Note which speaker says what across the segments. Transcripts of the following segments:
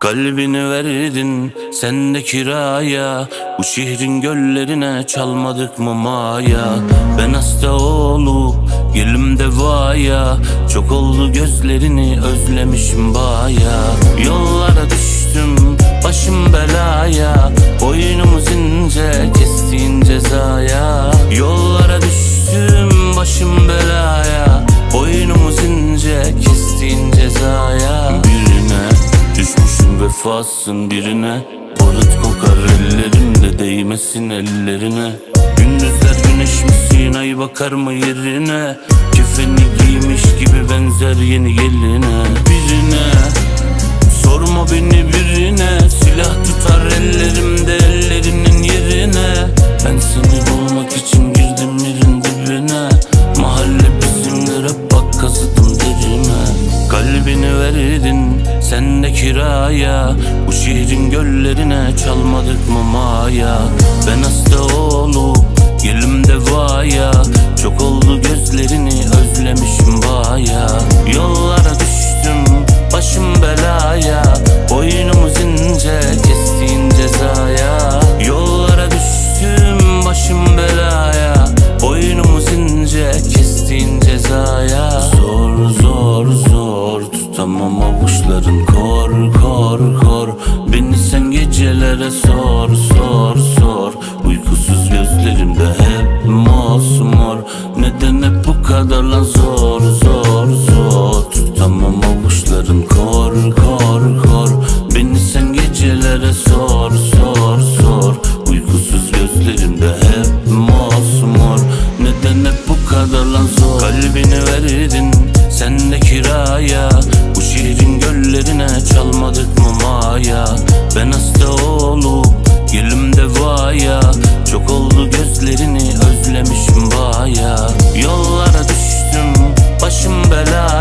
Speaker 1: Kalbini verdin sen de kiraya Bu şehrin göllerine çalmadık mı maya? Ben hasta olup gelim devaya Çok oldu gözlerini özlemişim baya. Yollara düştüm vefasın birine. Barut kokar ellerimde değmesin ellerine. Gündüzler güneş misin ay bakar mı yerine? Kefeni giymiş gibi benzer yeni geline. Birine Sorma beni birine. Silah tutar ellerimde ellerinin yerine. Ben seni bulmak için girdim yerin dibine. Mahalle bizimdir hep bak kazıdım derine. Kalbini verdin sen de kiraya Bu şehrin göllerine çalmadık mı maya? Ben hasta olup gelim avuçların kor kor kor. Beni sen gecelere sor sor sor. Uykusuz gözlerimde hep mosmor. Neden hep bu kadar lan zor zor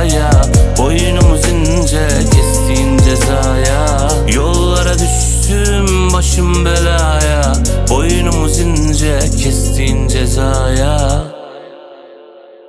Speaker 1: hataya Boynumuz ince kestiğin cezaya. Yollara düştüm başım belaya. Boynumuz ince kestiğin cezaya.